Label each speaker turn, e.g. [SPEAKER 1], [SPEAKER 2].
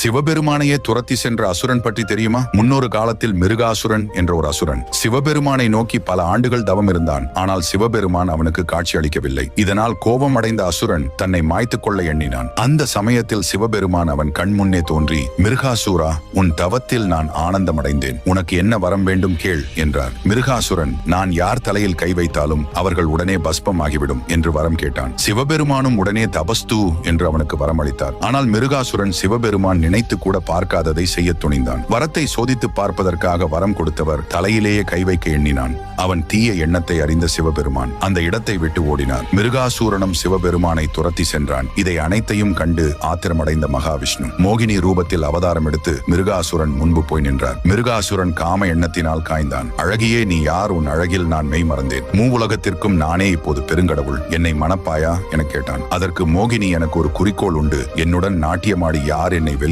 [SPEAKER 1] சிவபெருமானையே துரத்தி சென்ற அசுரன் பற்றி தெரியுமா? முன்னொரு காலத்தில் மிருகாசுரன் என்ற ஒரு அசுரன். சிவபெருமானை நோக்கி பல ஆண்டுகள் தவம் இருந்தான். ஆனால் சிவபெருமான் அவனுக்கு காட்சி அளிக்கவில்லை. இதனால் கோபம் அடைந்த அசுரன் தன்னை மாய்த்துக் கொள்ள எண்ணினான். அந்த சமயத்தில் சிவபெருமான் அவன் கண்முன்னே தோன்றி மிருகாசுரா உன் தவத்தில் நான் ஆனந்தமடைந்தேன். உனக்கு என்ன வரம் வேண்டும் கேள் என்றார். மிருகாசுரன் நான் யார் தலையில் கை வைத்தாலும் அவர்கள் உடனே பஸ்பம் ஆகிவிடும் என்று வரம் கேட்டான். சிவபெருமானும் உடனே தபஸ்து என்று அவனுக்கு வரம் அளித்தார் ஆனால் மிருகாசுரன் சிவபெருமான் நினைத்து கூட பார்க்காததை செய்ய துணிந்தான். வரத்தை சோதித்து பார்ப்பதற்காக வரம் கொடுத்தவர் தலையிலேயே கை வைக்க எண்ணினான். அவன் தீய எண்ணத்தை அறிந்த சிவபெருமான் அந்த இடத்தை விட்டு ஓடினார் மிருகாசூரனும் சிவபெருமானை துரத்தி சென்றான். இதை அனைத்தையும் கண்டு ஆத்திரமடைந்த மகாவிஷ்ணு மோகினி ரூபத்தில் அவதாரம் எடுத்து மிருகாசுரன் முன்பு போய் நின்றார். மிருகாசுரன் காம எண்ணத்தினால் காய்ந்தான். அழகியே நீ யார்? உன் அழகில் நான் மெய் மறந்தேன். மூ உலகத்திற்கும் நானே இப்போது பெருங்கடவுள். என்னை மணப்பாயா? என கேட்டான். அதற்கு மோகினி எனக்கு ஒரு குறிக்கோள் உண்டு. என்னுடன் நாட்டியமாடி யார் என்னை வெல்